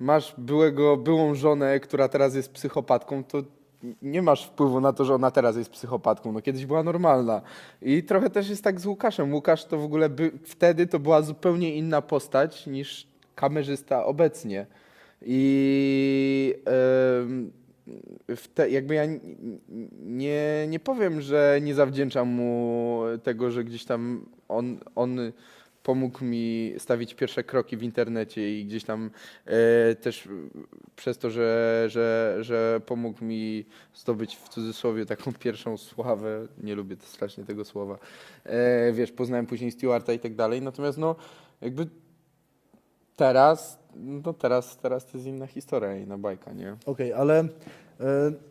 masz byłego, byłą żonę, która teraz jest psychopatką, to nie masz wpływu na to, że ona teraz jest psychopatką. No kiedyś była normalna. I trochę też jest tak z Łukaszem. Łukasz to w ogóle by, wtedy to była zupełnie inna postać niż kamerzysta obecnie. I w te, jakby ja nie, nie powiem, że nie zawdzięczam mu tego, że gdzieś tam on, on pomógł mi stawić pierwsze kroki w internecie i gdzieś tam e, też przez to, że, że, że pomógł mi zdobyć w cudzysłowie taką pierwszą sławę, nie lubię strasznie tego słowa, e, wiesz, poznałem później Stewarta i tak dalej, natomiast no jakby teraz, no teraz, teraz to jest inna historia, inna bajka, nie? Okej, ale e,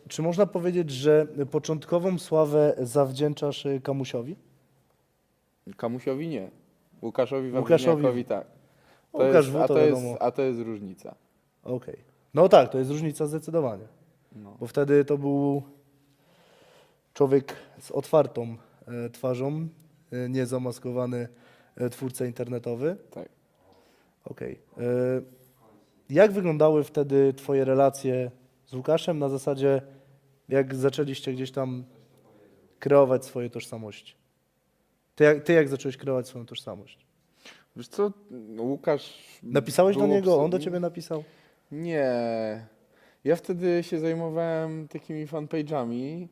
czy można powiedzieć, że początkową sławę zawdzięczasz e, Kamusiowi? Kamusiowi nie. Łukaszowi Łukaszowi- Wawrzyniakowi tak. To Łukasz jest, W. a, to to jest, a to jest różnica. Okej. No tak, to jest różnica zdecydowanie. No. Bo wtedy to był człowiek z otwartą e, twarzą, e, nie zamaskowany e, twórca internetowy. Tak. Okej. E, Jak wyglądały wtedy Twoje relacje z Łukaszem na zasadzie, jak zaczęliście gdzieś tam kreować swoje tożsamości? Ty jak, ty jak zacząłeś kreować swoją tożsamość? Wiesz co, Łukasz... Napisałeś do niego, on do ciebie napisał? Nie. Ja wtedy się zajmowałem takimi fanpage'ami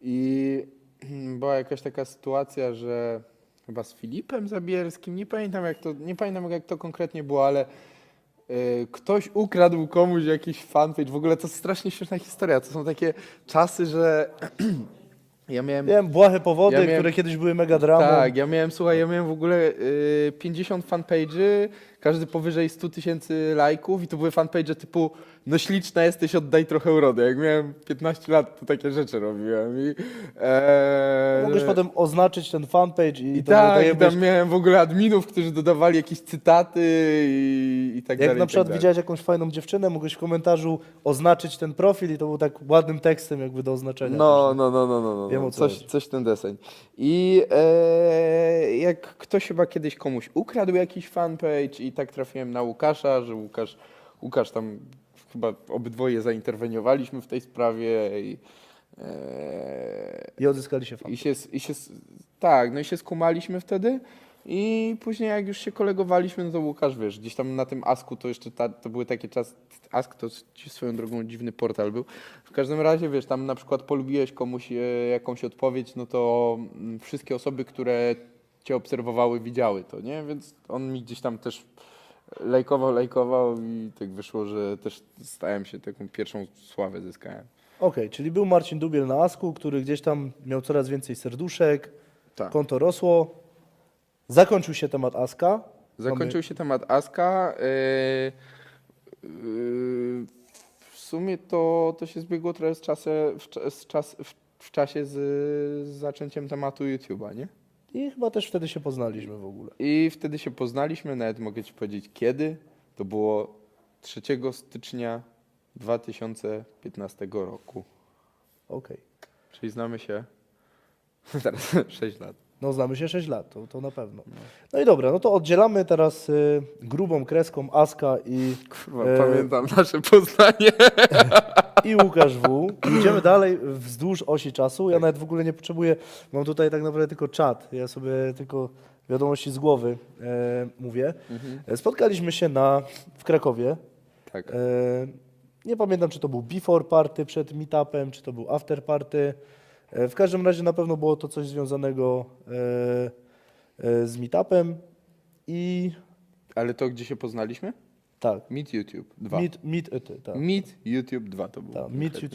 i była jakaś taka sytuacja, że chyba z Filipem Zabierskim, nie pamiętam jak to, nie pamiętam jak to konkretnie było, ale y, ktoś ukradł komuś jakiś fanpage. W ogóle to strasznie śmieszna historia. To są takie czasy, że ja miałem Wiem, błahe powody, Ja miałem- które kiedyś były mega dramą. tak, ja miałem, słuchaj, ja miałem w ogóle y, 50 fanpage'y, każdy powyżej 100 tysięcy lajków i to były fanpage'y typu no śliczna jesteś, oddaj trochę urody. Jak miałem 15 lat, to takie rzeczy robiłem i... E, Mogłeś potem oznaczyć ten fanpage i, I to tak, i tam miałem w ogóle adminów, którzy dodawali jakieś cytaty i, i tak dalej. Jak na tak przykład dalej. widziałeś jakąś fajną dziewczynę, mogłeś w komentarzu oznaczyć ten profil i to był tak ładnym tekstem jakby do oznaczenia. No, no, no, no, no, no. Wiem, no. co Coś, chodzi. coś ten deseń. I e, jak ktoś chyba kiedyś komuś ukradł jakiś fanpage i tak trafiłem na Łukasza, że Łukasz, Łukasz tam chyba obydwoje zainterweniowaliśmy w tej sprawie i, e, I odzyskali się fan. i się, i się, tak, no i się skumaliśmy wtedy. I później jak już się kolegowaliśmy, no to Łukasz, wiesz, gdzieś tam na tym Asku to jeszcze ta, to były takie czasy, Ask to swoją drogą dziwny portal był. W każdym razie, wiesz, tam na przykład polubiłeś komuś e, jakąś odpowiedź, no to mm, wszystkie osoby, które cię obserwowały, widziały to, nie? Więc on mi gdzieś tam też lajkował, lajkował i tak wyszło, że też stałem się taką pierwszą sławę zyskałem. Okej, czyli był Marcin Dubiel na Asku, który gdzieś tam miał coraz więcej serduszek, Tak. konto rosło. Zakończył się temat Aska. Zakończył się temat Aska. Yy, yy, w sumie to, to się zbiegło trochę z, czasem, w, czas, w, w czasie z, z zaczęciem tematu YouTube'a, nie? I chyba też wtedy się poznaliśmy w ogóle. I wtedy się poznaliśmy, nawet mogę Ci powiedzieć kiedy. To było 3 stycznia 2015 roku. Okej. Czyli znamy się teraz 6 lat. No znamy się 6 lat, to, to na pewno. No i dobra, no to oddzielamy teraz y, grubą kreską Aska i, Kurwa, E, pamiętam nasze poznanie. i Łukasz W. Idziemy dalej wzdłuż osi czasu. Ja nawet w ogóle nie potrzebuję, mam tutaj tak naprawdę tylko czat. Ja sobie tylko wiadomości z głowy e, mówię. E, Spotkaliśmy się na, w Krakowie. Tak. E, nie pamiętam, czy to był before party przed meetupem, czy to był after party. E, w każdym razie na pewno było to coś związanego e, e, z meetupem i Ale to gdzie się poznaliśmy? tak, Meet YouTube 2. meet, meet, tak, Meet YouTube 2 to było. tak, meet. YouTube